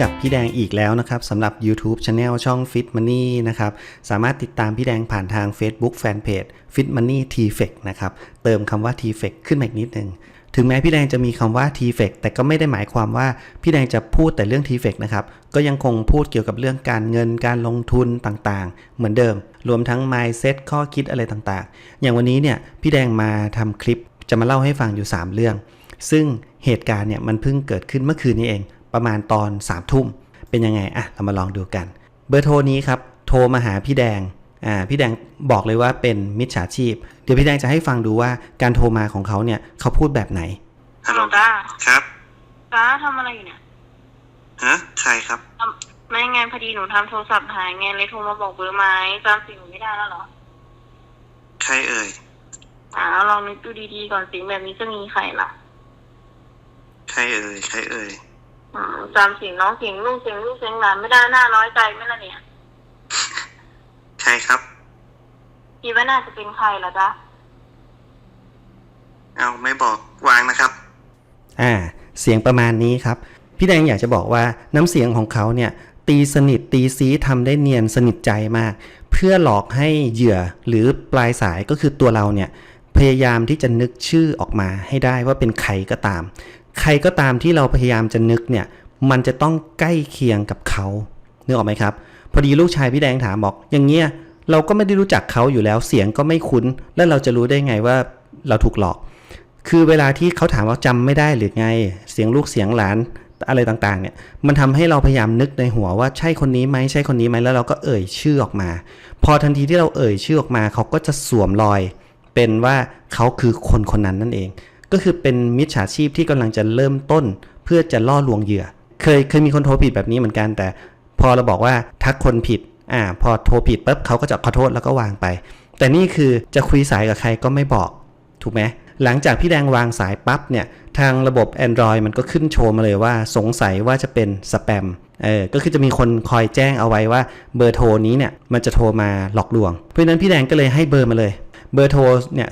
กับพี่แดงอีกแล้วนะครับสำหรับ YouTube Channel ช่อง Fit Money นะครับ สามารถติดตามพี่แดงผ่านทาง Facebook Fanpage Fit Money t f e c นะครับ เติมคำว่า t f e c ขึ้นมาอีกนิดนึงถึงแม้พี่แดงจะมีคำว่า t f e c แต่ก็ไม่ได้หมายความว่าพี่แดงจะพูดแต่เรื่อง t f e c นะครับ ก็ยังคงพูดเกี่ยวกับเรื่องการเงินการลงทุนต่างๆ เหมือนเดิม รวมทั้ง mindset ข้อคิดอะไรต่างๆ อย่างวันนี้เนี่ยพี่แดงมาทำคลิปจะมาเล่าให้ฟังอยู่ 3 เรื่อง ซึ่งเหตุการณ์เนี่ยมันเพิ่งเกิดขึ้นเมื่อคืนนี้เอง ประมาณตอน3ามทุ่มเป็นยังไงอะเรามาลองดูกัน เบอร์โทรนี้ครับโทรมาหาพี่แดงอ่าพี่แดงบอกเลยว่าเป็นมิจฉาชีพ เดี๋ยวพี่แดงจะให้ฟังดูว่าการโทรมาของเขาเนี่ยเขาพูดแบบไหนฮัลโหลจ้าครับจ้าทำอะไรอยู่เนี่ยฮะใครครับทำไม่ไงพอดีหนูทำโทรศัพท์หายไงเลยโทรมาบอกเบอร์ไม้จำสิ่งหนูไม่ได้แล้วเหรอใครเอ่ยอ่าลองนึกดูดีๆก่อนสิแบบนี้จะมีใครล่ะ ใครเอ่ยใครเอ่ยอืม จำเสียงน้องเสียงลูกเสียงลูกเสียงหลานไม่ได้น่าน้อยใจไหมล่ะเนี่ย ใครครับคิดว่าน่าจะเป็นใครล่ะจ๊ะ เอาไม่บอกวางนะครับ อ่า เสียงประมาณนี้ครับ พี่แดงอยากจะบอกว่าน้ำเสียงของเขาเนี่ย ตีสนิทตีซีทำได้เนียนสนิทใจมาก เพื่อหลอกให้เหยื่อหรือปลายสายก็คือตัวเราเนี่ยพยายามที่จะนึกชื่อออกมาให้ได้ว่าเป็นใครก็ตาม ใครก็ตามที่เราพยายามจะนึกเนี่ยมันจะต้องใกล้เคียงกับเขาเนึกออกไหมครับ พอดีลูกชายพี่แดงถามบอก อย่างเงี้ยเราก็ไม่ได้รู้จักเขาอยู่แล้วเสียงก็ไม่คุ้น แล้วเราจะรู้ได้ไงว่าเราถูกหลอก คือเวลาที่เขาถามว่าจำไม่ได้หรือไง เสียงลูกเสียงหลานอะไรต่างๆเนี่ยมันทำให้เราพยายามนึกในหัวว่าใช่คนนี้ไหมใช่คนนี้ไหมแล้วเราก็เอ่ยชื่อออกมา พอทันทีที่เราเอ่ยชื่อออกมา เขาก็จะสวมรอย เป็นว่าเขาคือคนคนนั้นนั่นเอง ก็คือเป็นมิจฉาชีพที่กำลังจะเริ่มต้น เพื่อจะล่อลวงเหยื่อ เคยเคยมีคนโทรผิดแบบนี้เหมือนกัน แต่พอเราบอกว่าทักคนผิดอ่าพอโทรผิดปุ๊บเขาก็จะขอโทษแล้วก็วางไป แต่นี่คือจะคุยสายกับใครก็ไม่บอกถูกไหมหลังจากพี่แดงวางสายปั๊บเนี่ยทางระบบ Android มันก็ขึ้นโชว์มาเลยว่าสงสัยว่าจะเป็นสแปมเออก็คือจะมีคนคอยแจ้งเอาไว้ว่าเบอร์โทรนี้เนี่ยมันจะโทรมาหลอกลวง เพราะนั้นพี่แดงก็เลยให้เบอร์มาเลย เบอร์โทรเนี่ย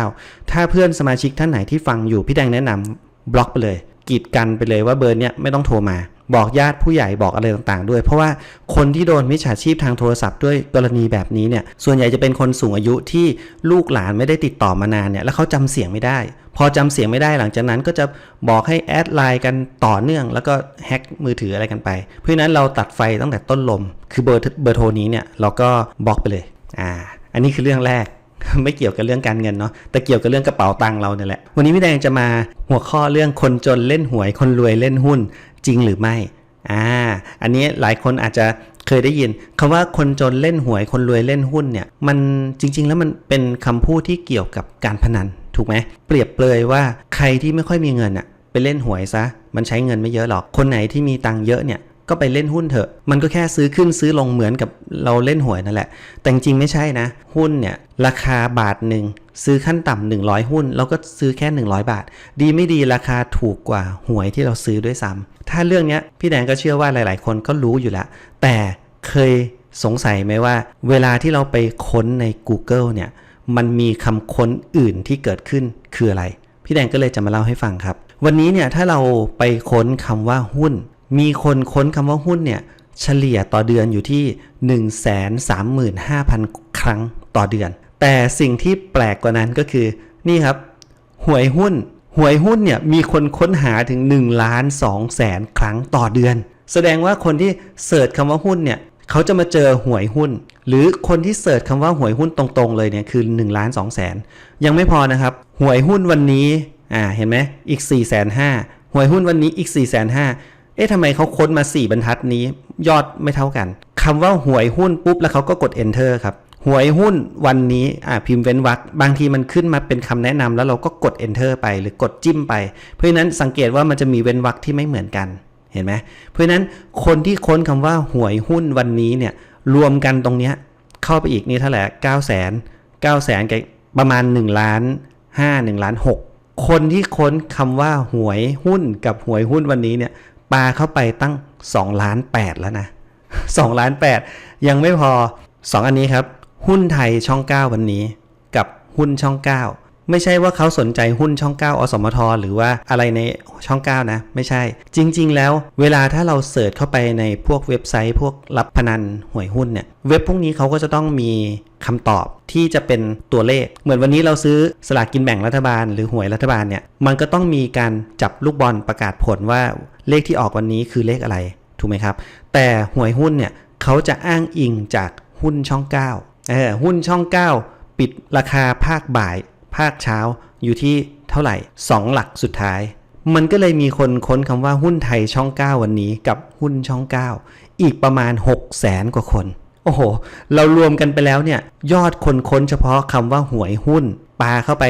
0658530719ถ้าเพื่อนสมาชิกท่านไหนที่ฟังอยู่พี่แดงแนะนำบล็อกไปเลย กีดกันไปเลยว่าเบอร์เนี้ยไม่ต้องโทรมาบอกญาติผู้ใหญ่บอกอะไรต่างๆ ด้วย เพราะว่าคนที่โดนมิจฉาชีพทางโทรศัพท์ด้วยกรณีแบบนี้เนี่ยส่วนใหญ่จะเป็นคนสูงอายุที่ลูกหลานไม่ได้ติดต่อมานานเนี่ยแล้วเขาจำเสียงไม่ได้ พอจำเสียงไม่ได้หลังจากนั้นก็จะบอกให้แอดไลน์กันต่อเนื่อง แล้วก็แฮ็กมือถืออะไรกันไป เพราะฉะนั้นเราตัดไฟตั้งแต่ต้นลม คือเบอร์เบอร์โทรนี้เนี่ยเราก็บล็อกไปเลย อ่า อันนี้คือเรื่องแรกไม่เกี่ยวกับเรื่องการเงินเนาะแต่เกี่ยวกับเรื่องกระเป๋าตังค์เราเนี่ยแหละ วันนี้พี่แดงจะมาหัวข้อเรื่องคนจนเล่นหวย คนรวยเล่นหุ้นจริงหรือไม่อ่าอันนี้หลายคนอาจจะเคยได้ยินคำว่าคนจนเล่นหวย คนรวยเล่นหุ้นเนี่ย มันจริง ๆ แล้วมันเป็นคำพูดที่เกี่ยวกับการพนันถูกไหมเปรียบเปรยว่าใครที่ไม่ค่อยมีเงินอะไปเล่นหวยซะ มันใช้เงินไม่เยอะหรอก คนไหนที่มีตังค์เยอะเนี่ย ก็ไปเล่นหุ้นเถอะ มันก็แค่ซื้อขึ้นซื้อลงเหมือนกับเราเล่นหวยนั่นแหละ แต่จริงไม่ใช่นะ หุ้นเนี่ยราคาบาทหนึ่งซื้อขั้นต่ำ100 หุ้น เราก็ซื้อแค่ 100 บาท ดีไม่ดีราคาถูกกว่าหวยที่เราซื้อด้วยซ้ำถ้าเรื่องเนี้ยพี่แดงก็เชื่อว่าหลาย ๆ คนก็รู้อยู่แล้ว แต่เคยสงสัยไหมว่า เวลาที่เราไปค้นใน Google เนี่ย มันมีคำค้นอื่นที่เกิดขึ้นคืออะไร พี่แดงก็เลยจะมาเล่าให้ฟังครับ วันนี้เนี่ยถ้าเราไปค้นคำว่าหุ้น มีคนค้นคำว่าหุ้นเนี่ยเฉลี่ยต่อเดือนอยู่ที่ 135,000 ครั้งต่อเดือน แต่สิ่งที่แปลกกว่านั้นก็คือ นี่ครับ หวยหุ้น หวยหุ้นเนี่ยมีคนค้นหาถึง1ล้าน2แสนครั้งต่อเดือน แสดงว่าคนที่เสิร์ชคำว่าหุ้นเนี่ยเขาจะมาเจอหวยหุ้น หรือคนที่เสิร์ชคำว่าหวยหุ้นตรงๆ เลยเนี่ยคือ1ล้าน2แสนยังไม่พอนะครับ หวยหุ้นวันนี้อ่าเห็นไหมอีก4 5 0 0 0หวยหุ้นวันนี้อีก4 5 0 0 0 เอ๊ะทำไมเขาค้นมา 4 บรรทัดนี้ ยอดไม่เท่ากันคำว่าหวยหุ้นปุ๊บแล้วเขาก็กด enter ครับหวยหุ้นวันนี้อ่าพิมพ์เว้นวรรคบางทีมันขึ้นมาเป็นคำแนะนำแล้วเราก็กด enter ไปหรือกดจิ้มไป เพราะฉะนั้นสังเกตว่ามันจะมีเว้นวรรคที่ไม่เหมือนกันเห็นไหมเพราะฉะนั้นคนที่ค้นคำว่าหวยหุ้นวันนี้เนี่ยรวมกันตรงเนี้ยเข้าไปอีกนี่เท่าไหร่เก้าแสนเก้าแสนกับประมาณ1ล้าน5 1ล้าน6คนที่ค้นคำว่าหวยหุ้นกับหวยหุ้นวันนี้เนี่ย ปาเข้าไปตั้ง2ล้าน8แล้วนะ2ล้าน8 ยังไม่พอ 2 อันนี้ครับ หุ้นไทยช่อง 9 วันนี้กับหุ้นช่อง 9 ไม่ใช่ว่าเขาสนใจหุ้นช่อง 9 อสมท หรือว่าอะไรในช่อง 9 นะ ไม่ใช่ จริง ๆ แล้วเวลาถ้าเราเสิร์ชเข้าไปในพวกเว็บไซต์ พวกรับพนันหวยหุ้นเนี่ย เว็บพวกนี้เขาก็จะต้องมีคำตอบที่จะเป็นตัวเลข เหมือนวันนี้เราซื้อสลากกินแบ่งรัฐบาล หรือหวยรัฐบาลเนี่ย มันก็ต้องมีการจับลูกบอลประกาศผลว่าเลขที่ออกวันนี้คือเลขอะไร ถูกไหมครับ แต่หวยหุ้นเนี่ยเขาจะอ้างอิงจากหุ้นช่อง 9เออหุ้นช่อง 9 ปิดราคาภาคบ่าย ภาคเช้าอยู่ที่เท่าไหร่ 2 หลักสุดท้าย มันก็เลยมีคนค้นคำว่าหุ้นไทยช่อง 9 วันนี้กับหุ้นช่อง 9 อีกประมาณ 6 0แสนกว่าคน โอ้โห เรารวมกันไปแล้วเนี่ย ยอดคนค้นเฉพาะคำว่าหวยหุ้นปาเข้าไป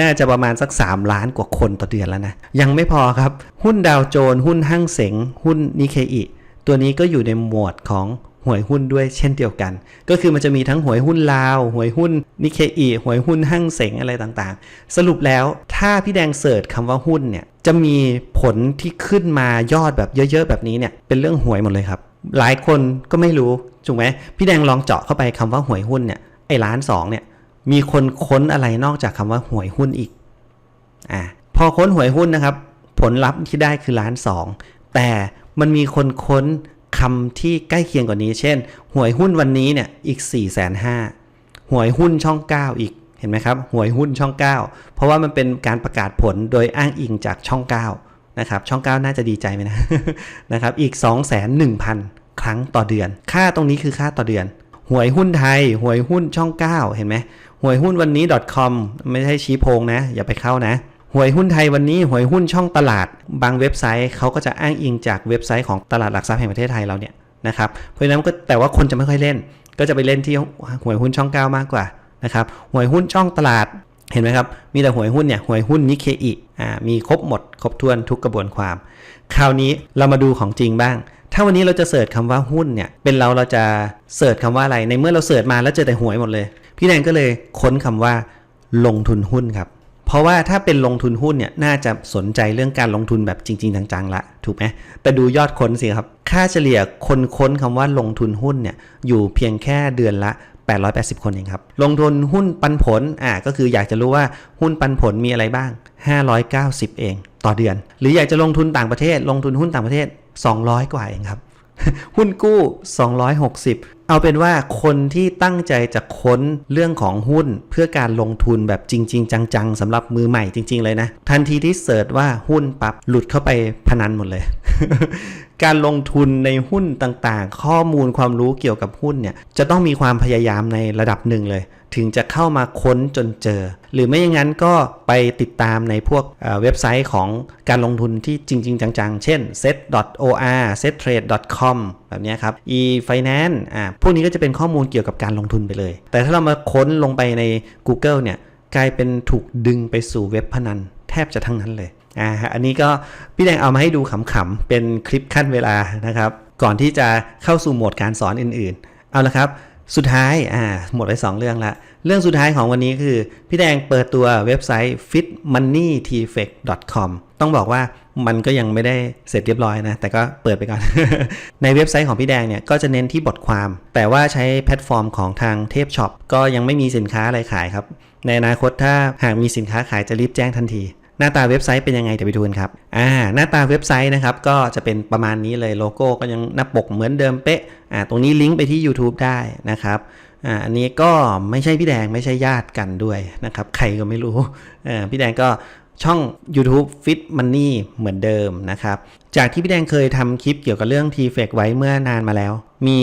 น่าจะประมาณสัก 3 ล้านกว่าคนต่อเดือนแล้วนะ ยังไม่พอครับ หุ้นดาวโจนส์หุ้นห้างเสง หุ้นนิเคอิ ตัวนี้ก็อยู่ในหมวดของ หวยหุ้นด้วยเช่นเดียวกัน ก็คือมันจะมีทั้งหวยหุ้นลาว หวยหุ้นนิเคอีหวยหุ้นห้างเสงอะไรต่างๆ สรุปแล้วถ้าพี่แดงเสิร์ชคำว่าหุ้นเนี่ยจะมีผลที่ขึ้นมายอดแบบเยอะๆ แบบนี้เนี่ยเป็นเรื่องหวยหมดเลยครับ หลายคนก็ไม่รู้ถูกไหมพี่แดงลองเจาะเข้าไปคำว่าหวยหุ้นเนี่ยไอ้ล้านสองเนี่ยมีคนค้นอะไรนอกจากคำว่าหวยหุ้นอีกอ่าพอค้นหวยหุ้นนะครับ ผลลัพธ์ที่ได้คือล้านสองแต่มันมีคนค้น คำที่ใกล้เคียงกว่านี้ เช่น หวยหุ้นวันนี้เนี่ยอีก4ี่แสนห้าหวยหุ้นช่อง 9 อีกเห็นไหมครับหวยหุ้นช่อง 9 เพราะว่ามันเป็นการประกาศผลโดยอ้างอิงจากช่อง 9 นะครับ ช่อง 9 น่าจะดีใจไหมนะนะครับอีก 2 1 0 0 0 ครั้งต่อเดือน ค่าตรงนี้คือค่าต่อเดือน หวยหุ้นไทย หวยหุ้นช่อง 9 เห็นไหมหวยหุ้นวันนี้ .com ไม่ใช่ชี้โพงนะ อย่าไปเข้านะ หวยหุ้นไทยวันนี้หวยหุ้นช่องตลาด บางเว็บไซต์เขาก็จะอ้างอิงจากเว็บไซต์ของตลาดหลักทรัพย์แห่งประเทศไทยเราเนี่ยนะครับเพราะฉะนั้นก็แต่ว่าคนจะไม่ค่อยเล่น ก็จะไปเล่นที่หวยหุ้นช่อง 9 มากกว่านะครับหวยหุ้นช่องตลาดเห็นไหมครับ มีแต่หวยหุ้นเนี่ยหวยหุ้นนิเคอิอ่ามีครบหมด ครบถ้วนทุกกระบวนความ คราวนี้เรามาดูของจริงบ้าง ถ้าวันนี้เราจะเสิร์ชคำว่าหุ้นเนี่ยเป็นเราเราจะเสิร์ชคำว่าอะไรในเมื่อเราเสิร์ชมาแล้วเจอแต่หวยหมดเลย พี่แดงก็เลยค้นคำว่าลงทุนหุ้นครับ เพราะว่าถ้าเป็นลงทุนหุ้นเนี่ยน่าจะสนใจเรื่องการลงทุนแบบจริง ๆ จังๆละถูกไหมแต่ดูยอดค้นสิครับ ค่าเฉลี่ยคนค้นคำว่าลงทุนหุ้นเนี่ยอยู่เพียงแค่เดือนละ 880 คนเองครับ ลงทุนหุ้นปันผลอ่าก็คืออยากจะรู้ว่าหุ้นปันผลมีอะไรบ้าง 590 เอง ต่อเดือน หรืออยากจะลงทุนต่างประเทศ ลงทุนหุ้นต่างประเทศ 200 กว่าเองครับ หุ้นกู้ 260 เอาเป็นว่าคนที่ตั้งใจจะค้นเรื่องของหุ้นเพื่อการลงทุนแบบจริง ๆ จังๆสำหรับมือใหม่จริง ๆ เลยนะ ทันทีที่เสิร์ชว่าหุ้นปับ๊บหลุดเข้าไปพนันหมดเลย การลงทุนในหุ้นต่างๆ ข้อมูลความรู้เกี่ยวกับหุ้นเนี่ยจะต้องมีความพยายามในระดับหนึ่งเลย ถึงจะเข้ามาค้นจนเจอ หรือไม่อย่างนั้นก็ไปติดตามในพวกเว็บไซต์ของการลงทุนที่จริง ๆ จัง ๆ เช่น set.or settrade.com แบบนี้ครับ e-finance อ่าพวกนี้ก็จะเป็นข้อมูลเกี่ยวกับการลงทุนไปเลย แต่ถ้าเรามาค้นลงไปใน Google เนี่ยกลายเป็นถูกดึงไปสู่เว็บพนันแทบจะทั้งนั้นเลย อ่าอันนี้ก็พี่แดงเอามาให้ดูขำๆ เป็นคลิปขั้นเวลานะครับ ก่อนที่จะเข้าสู่โหมดการสอนอื่นๆ เอาละครับ สุดท้ายอ่าหมดไป 2 เรื่องละ เรื่องสุดท้ายของวันนี้คือ พี่แดงเปิดตัวเว็บไซต์ fitmoneytfect.com ต้องบอกว่ามันก็ยังไม่ได้เสร็จเรียบร้อยนะ แต่ก็เปิดไปก่อน ในเว็บไซต์ของพี่แดงเนี่ย ก็จะเน้นที่บทความ แต่ว่าใช้แพลตฟอร์มของทางเทพช็อปก็ยังไม่มีสินค้าอะไรขายครับ ในอนาคตถ้าหากมีสินค้าขายจะรีบแจ้งทันที น้าตาเว็บไซต์เป็นยังไงเดี๋ยวไปดูกันครับอ่าหน้าตาเว็บไซต์นะครับก็จะเป็นประมาณนี้เลยโลโก้ก็ยังหน้าปกเหมือนเดิมเป๊ะอ่าตรงนี้ลิงก์ไปที่ YouTube ได้นะครับอ่าอันนี้ก็ไม่ใช่พี่แดงไม่ใช่ญาติกันด้วยนะครับใครก็ไม่รู้อ่าพี่แดงก็ช่อง YouTube Fit Money เหมือนเดิมนะครับ จากที่พี่แดงเคยทำคลิปเกี่ยวกับเรื่อง t f e c ไว้เมื่อนานมาแล้ว มี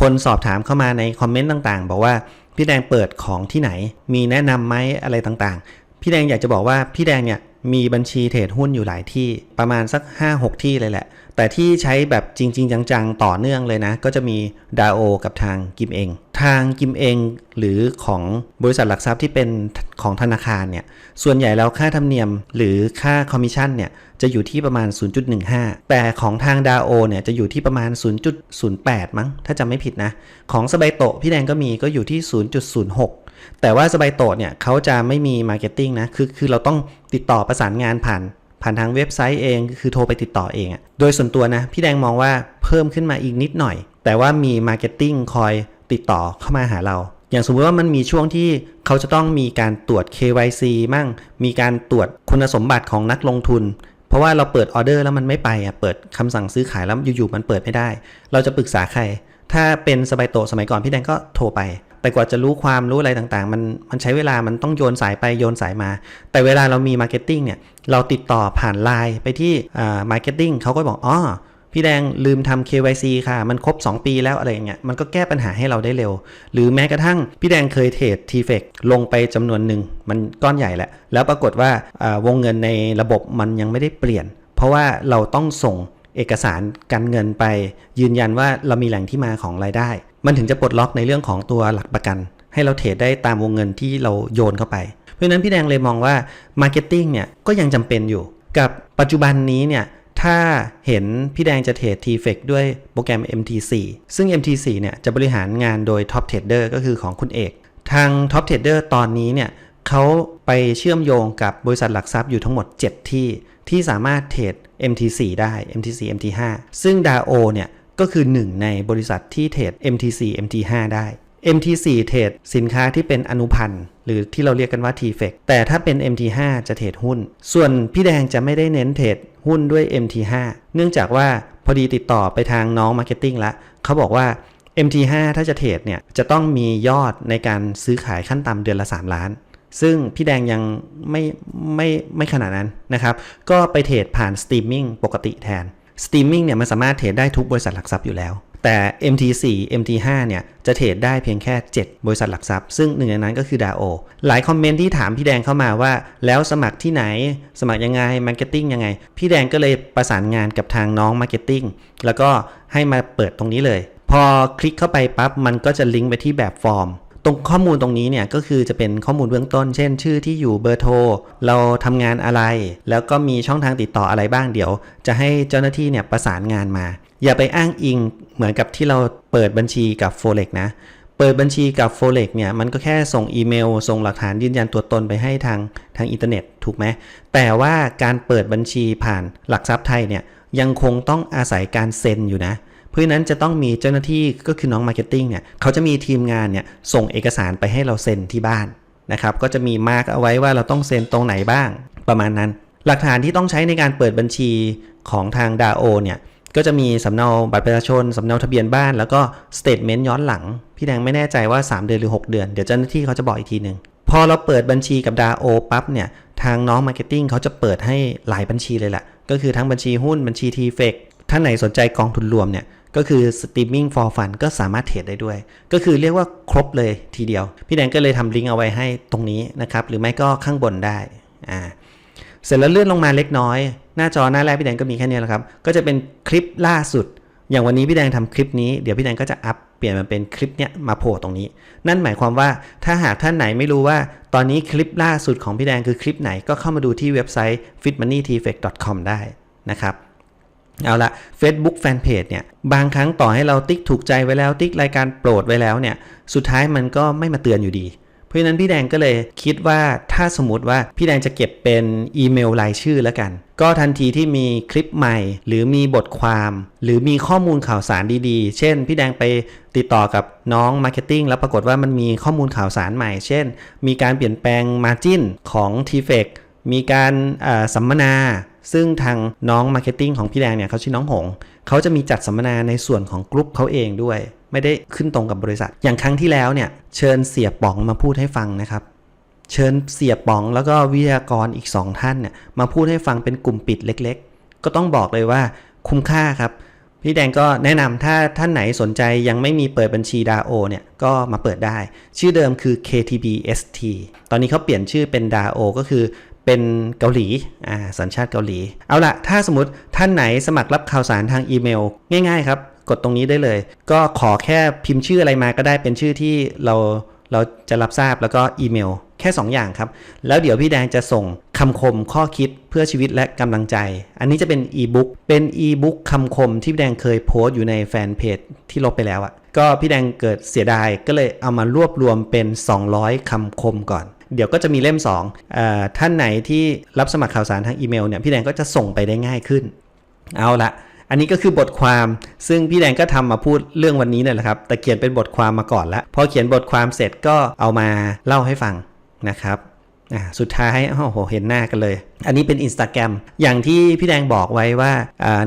คนสอบถามเข้ามาในคอมเมนต์ต่างๆ บอกว่าพี่แดงเปิดของที่ไหน มีแนะนำไหมอะไรต่างๆ พี่แดงอยากจะบอกว่าพี่แดงเนี่ย มีบัญชีเทรดหุ้นอยู่หลายที่ประมาณสัก 5-6 ที่เลยแหละ แต่ที่ใช้แบบจริง ๆ จัง ๆ ต่อเนื่องเลยนะ ก็จะมีดาโอกับทางกิมเอง ทางกิมเองหรือของบริษัทหลักทรัพย์ที่เป็นของธนาคารเนี่ย ส่วนใหญ่แล้วค่าธรรมเนียมหรือค่าคอมมิชชั่นเนี่ย จะอยู่ที่ประมาณ 0.15 แต่ของทางดาโอเนี่ยจะอยู่ที่ประมาณ 0.08 มั้ง ถ้าจำไม่ผิดนะ ของสบายโตะพี่แดงก็มีก็อยู่ที่ 0.06 แต่ว่าสบายโตะเนี่ยเขาจะไม่มีมาร์เก็ตติ้งนะคือคือเราต้องติดต่อประสานงานผ่าน ผ่านทางเว็บไซต์เองคือโทรไปติดต่อเองอะโดยส่วนตัวนะ พี่แดงมองว่าเพิ่มขึ้นมาอีกนิดหน่อย แต่ว่ามีมาร์เก็ตติ้งคอยติดต่อเข้ามาหาเรา อย่างสมมติว่ามันมีช่วงที่เขาจะต้องมีการตรวจ KYC มั่ง มีการตรวจคุณสมบัติของนักลงทุน เพราะว่าเราเปิดออเดอร์แล้วมันไม่ไปอะเปิดคำสั่งซื้อขายแล้วอยู่ๆมันเปิดไม่ได้ เราจะปรึกษาใคร ถ้าเป็นสบายโตสมัยก่อนพี่แดงก็โทรไป แต่กว่าจะรู้ความรู้อะไรต่างๆ มันมันใช้เวลามันต้องโยนสายไปโยนสายมา แต่เวลาเรามีมาร์เก็ตติ้งเนี่ยเราติดต่อผ่านไลน์ไปที่อ่ามาร์เก็ตติ้งเขาก็บอกอ๋อพี่แดงลืมทำ KYC ค่ะ มันครบ 2 ปีแล้วอะไรอย่างเงี้ยมันก็แก้ปัญหาให้เราได้เร็ว หรือแม้กระทั่งพี่แดงเคยเทรด t f e c ลงไปจำนวนหนึ่งมันก้อนใหญ่แหละ แล้วปรากฏว่าอ่าวงเงินในระบบมันยังไม่ได้เปลี่ยน เพราะว่าเราต้องส่งเอกสารการเงินไปยืนยันว่าเรามีแหล่งที่มาของรายได้ มันถึงจะปลดล็อกในเรื่องของตัวหลักประกัน ให้เราเทรดได้ตามวงเงินที่เราโยนเข้าไป เพราะฉะนั้นพี่แดงเลยมองว่า Marketing เนี่ยก็ยังจำเป็นอยู่ กับปัจจุบันนี้เนี่ยถ้าเห็นพี่แดงจะเทรด t f e c ด้วยโปรแกรม MT4 ซึ่ง MT4 เนี่ยจะบริหารงานโดย Top Trader ก็คือของคุณเอก ทาง Top Trader ตอนนี้เนี่ยเขาไปเชื่อมโยงกับบริษัทหลักทรัพย์อยู่ทั้งหมด 7 ที่ที่สามารถเทรด MT4 ได้ MT4 MT5 ซึ่ง DAO เนี่ย ก็คือหนึ่งในบริษัทที่เทรด MT4 MT5 ได้ MT4 เทรดสินค้าที่เป็นอนุพันธ์หรือที่เราเรียกกันว่า TFEC แต่ถ้าเป็น MT5 จะเทรดหุ้น ส่วนพี่แดงจะไม่ได้เน้นเทรดหุ้นด้วย MT5 เนื่องจากว่าพอดีติดต่อไปทางน้องมาร์เก็ตติ้งละเขาบอกว่า MT5 ถ้าจะเทรดเนี่ยจะต้องมียอดในการซื้อขายขั้นต่ำเดือนละ 3 ล้าน ซึ่งพี่แดงยังไม่ไม่ไม่ขนาดนั้นนะครับ ก็ไปเทรดผ่านสตรีมมิ่งปกติแทน สตรีมมิ่งเนี่ยมันสามารถเทรดได้ทุกบริษัทหลักทรัพย์อยู่แล้ว แต่ MT4 MT5 เนี่ยจะเทรดได้เพียงแค่ 7 บริษัทหลักทรัพย์ ซึ่งหนึ่งในนั้นก็คือ DAO หลายคอมเมนต์ที่ถามพี่แดงเข้ามาว่า แล้วสมัครที่ไหน สมัครยังไงมาร์เก็ตติ้งยังไง พี่แดงก็เลยประสานงานกับทางน้องมาร์เก็ตติ้งแล้วก็ให้มาเปิดตรงนี้เลย พอคลิกเข้าไปปั๊บมันก็จะลิงก์ไปที่แบบฟอร์ม ตรงข้อมูลตรงนี้เนี่ยก็คือจะเป็นข้อมูลเบื้องต้น เช่น ชื่อที่อยู่เบอร์โทร เราทำงานอะไร แล้วก็มีช่องทางติดต่ออะไรบ้างเดี๋ยว จะให้เจ้าหน้าที่เนี่ยประสานงานมา อย่าไปอ้างอิงเหมือนกับที่เราเปิดบัญชีกับ Forex นะเปิดบัญชีกับ Forex เนี่ยมันก็แค่ส่งอีเมล ส่งหลักฐานยืนยันตัวตนไปให้ทางทางอินเทอร์เน็ตถูกไหมแต่ว่าการเปิดบัญชีผ่านหลักทรัพย์ไทยเนี่ยยังคงต้องอาศัยการเซ็นอยู่นะเราะฉะนั้นจะต้องมีเจ้าหน้าที่ก็คือน้องมาร์เก็ตติ้งเนี่ยเขาจะมีทีมงานเนี่ยส่งเอกสารไปให้เราเซ็นที่บ้านนะครับก็จะมีมาร์กเอาไว้ว่าเราต้องเซ็นตรงไหนบ้าง ประมาณนั้น หลักฐานที่ต้องใช้ในการเปิดบัญชีของทาง DAO เนี่ยก็จะมีสำเนาบัตรประชาชนสำเนาทะเบียนบ้าน แล้วก็สเตทเมนต์ย้อนหลัง พี่แดงไม่แน่ใจว่า 3 เดือนหรือ 6 เดือน เดี๋ยวเจ้าหน้าที่เขาจะบอกอีกทีหนึ่งพอเราเปิดบัญชีกับ DAO ปั๊บเนี่ยทางน้องมาร์เก็ตติ้งเขาจะเปิดให้หลายบัญชีเลยแหละก็คือทั้งบัญชีหุ้นบัญชี t f e c ท่านไหนสนใจกองทุนรวมเนี่ย ก็คือ streaming for fun ก็สามารถเทรดได้ด้วย ก็คือเรียกว่าครบเลยทีเดียว พี่แดงก็เลยทำลิงก์เอาไว้ให้ตรงนี้นะครับ หรือไม่ก็ข้างบนได้อ่าเสร็จแล้วเลื่อนลงมาเล็กน้อย หน้าจอหน้าแรกพี่แดงก็มีแค่นี้แหละครับ ก็จะเป็นคลิปล่าสุด อย่างวันนี้พี่แดงทำคลิปนี้ เดี๋ยวพี่แดงก็จะอัพเปลี่ยนมาเป็นคลิปเนี้ยมาโผล่ตรงนี้ นั่นหมายความว่าถ้าหากท่านไหนไม่รู้ว่าตอนนี้คลิปล่าสุดของพี่แดงคือคลิปไหนก็เข้ามาดูที่เว็บไซต์ fitmoneytfect.com ได้นะครับ เอาละ Facebook Fanpage เนี่ยบางครั้งต่อให้เราติ๊กถูกใจไว้แล้วติ๊กรายการโปรดไว้แล้วเนี่ยสุดท้ายมันก็ไม่มาเตือนอยู่ดี เพราะฉะนั้นพี่แดงก็เลยคิดว่าถ้าสมมติว่าพี่แดงจะเก็บเป็นอีเมลรายชื่อแล้วกัน ก็ทันทีที่มีคลิปใหม่ หรือมีบทความ หรือมีข้อมูลข่าวสารดีๆ เช่น พี่แดงไปติดต่อกับน้องมาร์เก็ตติ้งแล้วปรากฏว่ามันมีข้อมูลข่าวสารใหม่ เช่น มีการเปลี่ยนแปลงมาจิ้นของ t f e c มีการสัมมนา ซึ่งทางน้องมาร์เก็ตติ้งของพี่แดงเนี่ยเขาชื่อน้องหง เขาจะมีจัดสัมมนาในส่วนของกลุ่มเขาเองด้วย ไม่ได้ขึ้นตรงกับบริษัท อย่างครั้งที่แล้วเนี่ยเชิญเสียป๋องมาพูดให้ฟังนะครับ เชิญเสียป๋องแล้วก็วิทยากรอีก 2 ท่านเนี่ยมาพูดให้ฟังเป็นกลุ่มปิดเล็ก ๆ ก็ต้องบอกเลยว่าคุ้มค่าครับพี่แดงก็แนะนำถ้าท่านไหนสนใจยังไม่มีเปิดบัญชีดาโอเนี่ยก็มาเปิดได้ ชื่อเดิมคือ KTBST ตอนนี้เขาเปลี่ยนชื่อเป็นดาโอก็คือ เป็นเกาหลีอ่าสัญชาติเกาหลี เอาละถ้าสมมติท่านไหนสมัครรับข่าวสารทางอีเมล ง่าย ๆ ครับ กดตรงนี้ได้เลย ก็ขอแค่พิมพ์ชื่ออะไรมาก็ได้เป็นชื่อที่เราเราจะรับทราบแล้วก็อีเมล แค่ 2 อย่างครับ แล้วเดี๋ยวพี่แดงจะส่งคำคมข้อคิดเพื่อชีวิตและกำลังใจ อันนี้จะเป็นอีบุ๊กเป็นอีบุ๊กคำคมที่พี่แดงเคยโพสต์อยู่ในแฟนเพจที่ลบไปแล้วอะ่ะก็พี่แดงเกิดเสียดายก็เลยเอามารวบรวมเป็น 200 คำคมก่อน เดี๋ยวก็จะมีเล่ม2อ่อท่านไหนที่รับสมัครข่าวสารทางอีเมลเนี่ยพี่แดงก็จะส่งไปได้ง่ายขึ้น เอาละอันนี้ก็คือบทความซึ่งพี่แดงก็ทำมาพูดเรื่องวันนี้เนี่ยแหละครับ แต่เขียนเป็นบทความมาก่อนล้วพอเขียนบทความเสร็จก็เอามาเล่าให้ฟังนะครับสุดท้ายโอ้โหเห็นหน้ากันเลย อันนี้เป็น Instagram อย่างที่พี่แดงบอกไว้ว่า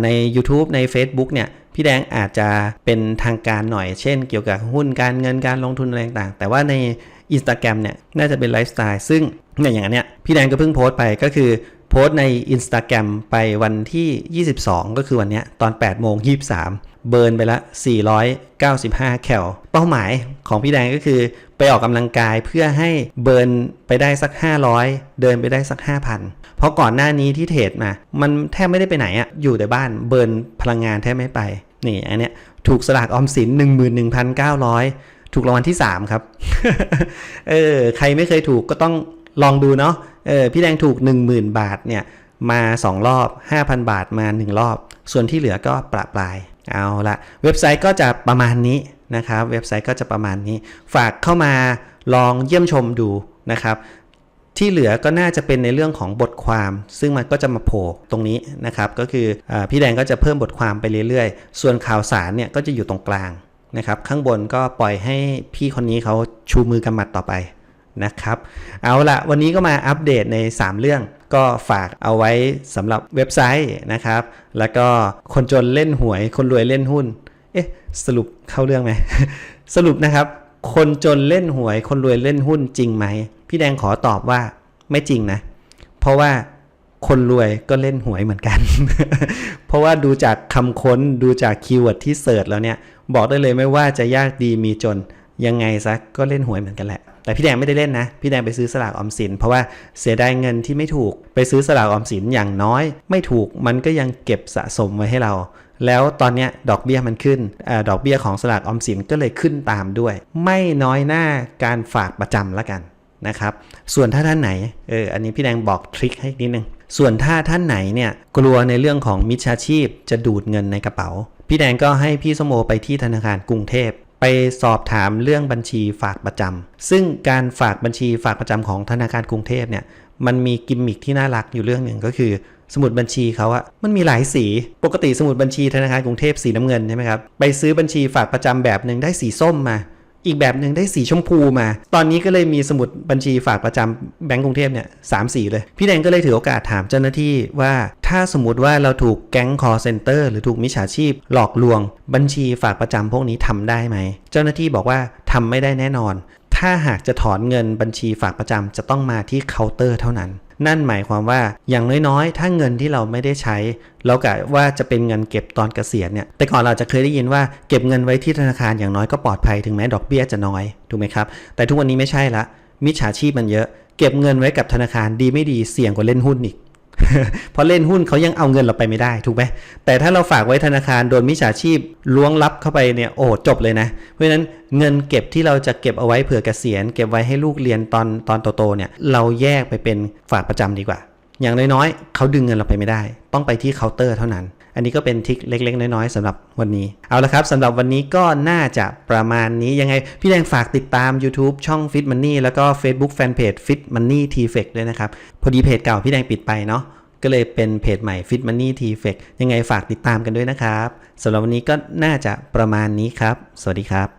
ใน YouTube ใน Facebook เนี่ยพี่แดงอาจจะเป็นทางการหน่อย เช่น เกี่ยวกับหุ้นการเงินการลงทุนอะไรต่างๆแต่ว่าใน Instagram เนี่ยน่าจะเป็นไลฟ์สไตล์ซึ่งเนี่ยอย่างเนี้ยพี่แดงก็เพิ่งโพสต์ไปก็คือโพสต์ใน Instagram ไปวันที่ 22 ก็คือวันเนี้ยตอน 8 โมง 23 เบิร์นไปละ 495 แคล เป้าหมายของพี่แดงก็คือไปออกกำลังกายเพื่อให้เบิร์นไปได้สัก 500 เดินไปได้สัก 5,000 เพราะก่อนหน้านี้ที่เทรดมา มันแทบไม่ได้ไปไหนอะอยู่แต่บ้านเบิร์นพลังงานแทบไม่ไป นี่อันเนี้ยถูกสลากออมสิน 11,900 ถูกรางวัลที่ 3 ครับ เออ ใครไม่เคยถูกก็ต้องลองดูเนาะ เออ พี่แดงถูก 10,000 บาทเนี่ย มา 2 รอบ 5,000 บาทมา 1 รอบ ส่วนที่เหลือก็ประปราย เอาละเว็บไซต์ก็จะประมาณนี้นะครับ เว็บไซต์ก็จะประมาณนี้ ฝากเข้ามาลองเยี่ยมชมดูนะครับ ที่เหลือก็น่าจะเป็นในเรื่องของบทความ ซึ่งมันก็จะมาโผล่ตรงนี้นะครับ ก็คืออพี่แดงก็จะเพิ่มบทความไปเรื่อยๆ ส่วนข่าวสารเนี่ยก็จะอยู่ตรงกลาง นะครับ ข้างบนก็ปล่อยให้พี่คนนี้เขาชูมือกำมัดต่อไปนะครับ เอาละวันนี้ก็มาอัปเดตใน 3 เรื่อง ก็ฝากเอาไว้สำหรับเว็บไซต์นะครับ แล้วก็คนจนเล่นหวย คนรวยเล่นหุ้น เอ๊ะ สรุปเข้าเรื่องไหม สรุปนะครับ คนจนเล่นหวย คนรวยเล่นหุ้นจริงไหม พี่แดงขอตอบว่าไม่จริงนะ เพราะว่า คนรวยก็เล่นหวยเหมือนกัน เพราะว่าดูจากคำค้นดูจากคีย์เวิร์ดที่เสิร์ชแล้วเนี่ย บอกได้เลยไม่ว่าจะยากดีมีจนยังไงซะก็เล่นหวยเหมือนกันแหละ แต่พี่แดงไม่ได้เล่นนะ พี่แดงไปซื้อสลากออมสิน เพราะว่าเสียดายเงินที่ไม่ถูกไปซื้อสลากออมสินอย่างน้อย ไม่ถูกมันก็ยังเก็บสะสมไว้ให้เรา แล้วตอนนี้ดอกเบี้ยมันขึ้นอดอกเบี้ยของสลากออมสินก็เลยขึ้นตามด้วย ไม่น้อยหน้าการฝากประจำละกันนะครับส่วนถ้าท่านไหนเอออันนี้พี่แดงบอกทริคให้นิดนึง ส่วนถ้าท่านไหนเนี่ยกลัวในเรื่องของมิจฉาชีพจะดูดเงินในกระเป๋า พี่แดงก็ให้พี่สมโมไปที่ธนาคารกรุงเทพ ไปสอบถามเรื่องบัญชีฝากประจำซึ่งการฝากบัญชีฝากประจำของธนาคารกรุงเทพเนี่ยมันมีกิมมิคที่น่ารักอยู่เรื่องหนึ่งก็คือ สมุดบัญชีเขาอะมันมีหลายสี ปกติสมุดบัญชีธนาคารกรุงเทพสีน้ำเงินใช่ไหมครับไปซื้อบัญชีฝากประจำแบบหนึ่งได้สีส้มมา อีกแบบหนึ่งได้สีชมพูมา ตอนนี้ก็เลยมีสมุดบัญชีฝากประจำแบงก์กรุงเทพเนี่ยสามสีเลย พี่แดงก็เลยถือโอกาสถามเจ้าหน้าที่ว่าถ้าสมมติว่าเราถูกแก๊งคอร์เซนเตอร์หรือถูกมิจฉาชีพ หลอกลวง บัญชีฝากประจำพวกนี้ทำได้ไหม เจ้าหน้าที่บอกว่าทำไม่ได้แน่นอน ถ้าหากจะถอนเงินบัญชีฝากประจำจะต้องมาที่เคาน์เตอร์เท่านั้น นั่นหมายความว่าอย่างน้อยๆ ถ้าเงินที่เราไม่ได้ใช้ เรากะว่าจะเป็นเงินเก็บตอนเกษียณเนี่ยแต่ก่อนเราจะเคยได้ยินว่าเก็บเงินไว้ที่ธนาคารอย่างน้อยก็ปลอดภัยถึงแม้ดอกเบี้ยจะน้อยถูกไหมครับ แต่ทุกวันนี้ไม่ใช่ละมิจฉาชีพมันเยอะ เก็บเงินไว้กับธนาคารดีไม่ดีเสี่ยงกว่าเล่นหุ้นอีก เพราะเล่นหุ้นเขายังเอาเงินเราไปไม่ได้ถูกไหมแต่ถ้าเราฝากไว้ธนาคารโดนมิจฉาชีพล้วงลับเข้าไปเนี่ยโอ้จบเลยนะ เพราะฉะนั้นเงินเก็บที่เราจะเก็บเอาไว้เผื่อเกษียณ เก็บไว้ให้ลูกเรียนตอนตอนโตๆเนี่ยเราแยกไปเป็นฝากประจำดีกว่า อย่างน้อยๆเขาดึงเงินเราไปไม่ได้ ต้องไปที่เคาน์เตอร์เท่านั้น อันนี้ก็เป็นทิคเล็ก ๆ น้อยๆสำหรับวันนี้ เอาละครับสำหรับวันนี้ก็น่าจะประมาณนี้ยังไง พี่แดงฝากติดตาม YouTube ช่อง Fit Money แล้วก็ Facebook Fanpage Fit Money t f e c ด้วยนะครับ พอดีเพจเก่าพี่แดงปิดไปเนาะก็เลยเป็นเพจใหม่ Fit Money t f e c ยังไงฝากติดตามกันด้วยนะครับสำหรับวันนี้ก็น่าจะประมาณนี้ครับ สวัสดีครับ